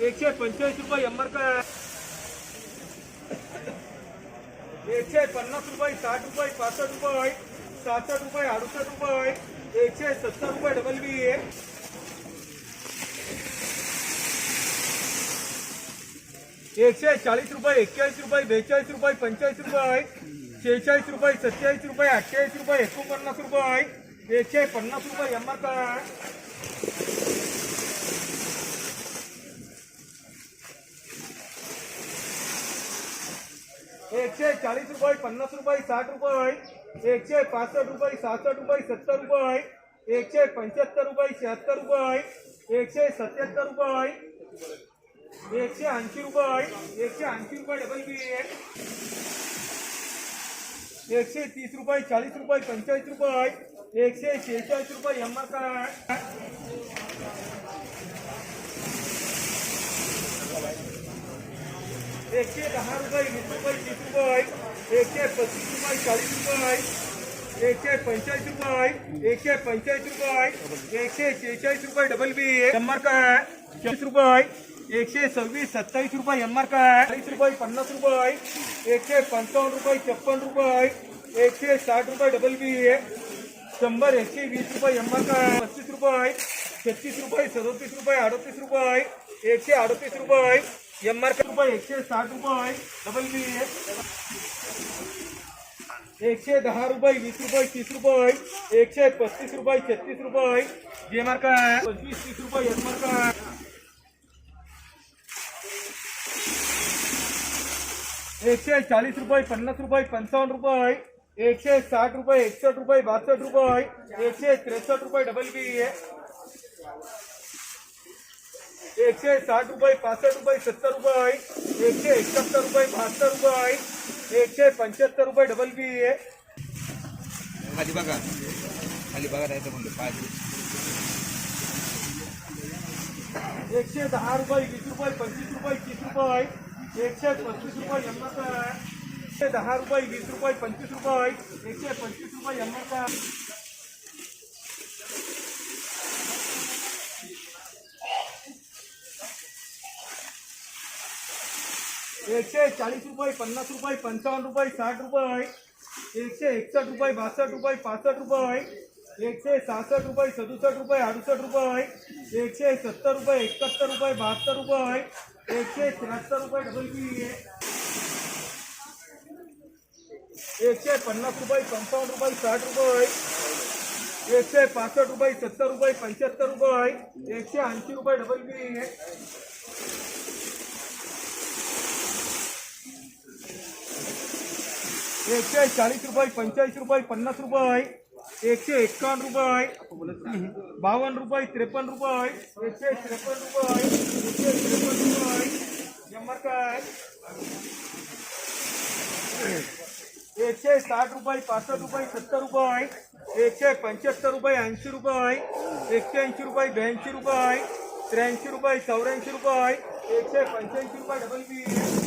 एकशे पंचेचाळीस रुपये शंभर काय एकशे पन्नास रुपये, साठ रुपये पासष्ट रुपये सहासष्ट रुपये अडुसष्ट रुपये एकशे सत्तर रुपये डबल बी एकशे चाळीस रुपये एक्केचाळीस रुपये बेचाळीस रुपये पंचेचाळीस रुपये शेहेचाळीस रुपये सत्तेचाळीस रुपये अठ्ठेचाळीस रुपये एकोणपन्नास रुपये एकशे पन्नास रुपये शंभर काय एकशे चाळीस रुपये, पन्नास रुपये, साठ रुपये एकशे पासष्ट रुपये सहासष्ट रुपये, सत्तर रुपये एकशे पंच्याहत्तर रुपये, शहात्तर रुपये एकशे सत्याहत्तर रुपये एकशे ऐंशी रुपये एकशे ऐंशी रुपये डबल बी एकशे तीस रुपये, चाळीस रुपये पंचेचाळीस रुपये एकशे शेहेचाळीस रुपये एम काय एकशे दहा रुपये वीस रुपये तीस रुपये एकशे पस्तीस रुपये चाळीस रुपये एकशे पंचेचाळीस रुपये एकशे पंचेचाळीस रुपये एकशे शेहेचाळीस रुपये डबल बी शंभर काय? चाळीस रुपये एकशे सव्वीस सत्तावीस रुपये शंभर काय? चाळीस रुपये पन्नास रुपये एकशे पंचावन्न रुपये छप्पन रुपये एकशे साठ रुपये डबल बी शंभर, एकशे वीस रुपये शंभर काय? पस्तीस रुपये छत्तीस रुपये सदोतीस रुपये अडतीस रुपये एकशे अडतीस रुपये एम आर रुपये एकशे साठ रुपये डबल बी एकशे दहा रुपये वीस रुपये, तीस रुपये एकशे पस्तीस रुपये, छत्तीस रुपये जे मार्क आहे पंचवीस तीस रुपये एम मार्क आहे एकशे चाळीस रुपये, पन्नास रुपये पंचावन्न रुपये एकशे साठ रुपये एकसष्ट रुपये बासष्ट रुपये एकशे त्रेसष्ट रुपये डबल बी एकशे साठ रुपये पासष्ट रुपये सत्तर रुपये एकशे एकाहत्तर रुपये बहात्तर रुपये एकशे पंच्याहत्तर रुपये डबल बी खाली बघा. खाली बघा जायचं म्हणलं पाच. एकशे दहा रुपये वीस रुपये पंचवीस रुपये तीस रुपये एकशे पस्तीस रुपये एंबत एकशे दहा रुपये वीस रुपये पंचवीस रुपये एकशे पंचवीस रुपये एकशे चाळीस रुपये, पन्नास रुपये, पंचावन्न रुपये, साठ रुपये, एकशे एकसष्ट रुपये, बासष्ट रुपये, पासष्ट रुपये, एकशे सहासष्ट रुपये, सदुसष्ट रुपये, अडुसष्ट रुपये, एकशे सत्तर रुपये, एकाहत्तर रुपये, बहात्तर रुपये, एकशे त्र्याहत्तर रुपये डबल बी एकशे पन्नास रुपये, पंचावन्न रुपये, साठ रुपये, एकशे पासष्ट रुपये, सत्तर रुपये, पंच्याहत्तर रुपये, एकशे ऐंशी रुपये डबल बी एकशे चाळीस रुपये पंचेचाळीस रुपये, पन्नास रुपये एकशे एक्कावन्न रुपये बावन्न रुपये, त्रेपन्न रुपये एकशे त्रेपन्न रुपये एकशे त्रेपन्न रुपये शंभर काय एकशे साठ रुपये, पासष्ट रुपये, सत्तर रुपये एकशे पंच्याहत्तर रुपये, ऐंशी रुपये एकशे ऐंशी रुपये, ब्याऐंशी रुपये त्र्याऐंशी रुपये, चौऱ्याऐंशी रुपये एकशे पंच्याऐंशी रुपये डबल बी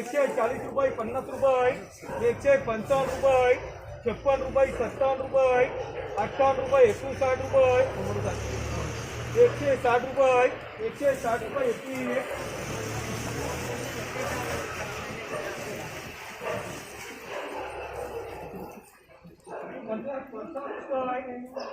एकशे चाळीस रुपये, पन्नास रुपये एकशे पंचावन्न रुपये, छप्पन रुपये, सत्तावन्न रुपये, अठ्ठावन्न रुपये, एकोणसाठ रुपये. एकशे साठ रुपये एकशे साठ रुपये, एकवीस. पंचावन्न रुपये.